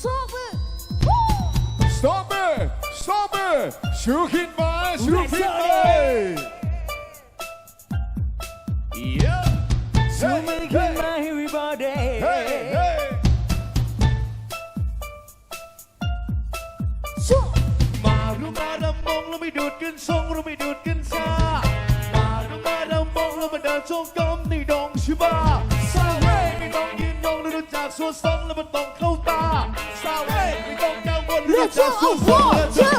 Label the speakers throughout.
Speaker 1: สู้มือ
Speaker 2: Stop it Stop it ชูขึ้นมาชูขึ้นมา
Speaker 3: ชูมือขึ้นมา everybody
Speaker 2: hey, hey.
Speaker 3: มารุมาดำมองแล้ไม่
Speaker 2: ดูดกัน
Speaker 3: ทรงแล้ไม่ดูดกันซามารุมาดำมองแล้วมา
Speaker 2: ดินทรงก
Speaker 3: ลมในดองชิ
Speaker 4: บา Hey, we gon' get one, let's just go.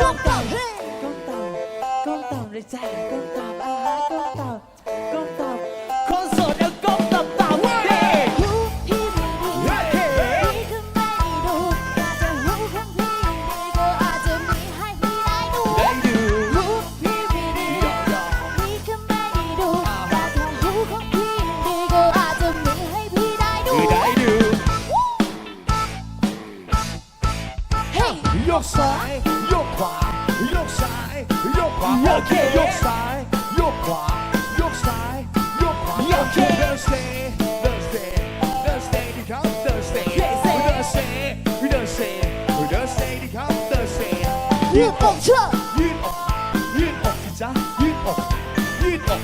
Speaker 4: ก้มต่ำก้มต่ำ
Speaker 2: เลยจ้ะก้มต่ำ กซ้าย
Speaker 3: โย
Speaker 2: ก
Speaker 3: ขวา
Speaker 2: โยกซ้ายโยก
Speaker 1: ขวา
Speaker 2: โอเค
Speaker 4: โยก
Speaker 1: ซ้าย
Speaker 2: โยกขวา
Speaker 3: โย
Speaker 2: กซ้ายโยกขวา
Speaker 3: โอเค
Speaker 2: เดินสเตย์เดินสเตย์เดินสเตย์ดีครับเดินสเตย์
Speaker 3: เดิ
Speaker 2: นสเต
Speaker 1: ย์
Speaker 3: เดินสเต
Speaker 1: ย์เดิ
Speaker 2: นสเตย์ดีครับเดินส
Speaker 3: เต
Speaker 2: ย์
Speaker 1: ยืดอกเชือก
Speaker 2: ยืดออกยืดออกสิจ้ายืดออกยืดออก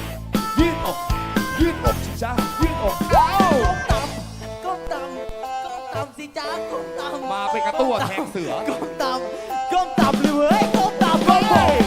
Speaker 2: ยืดออกยืดออกสิจ้ายืดอกก้าว
Speaker 3: ก้มต่ำก้มต่ำก้มต่ำสิจ้าก้มต่ำ
Speaker 2: มาเป็นกระตั้วแทงเสือ
Speaker 3: Ball.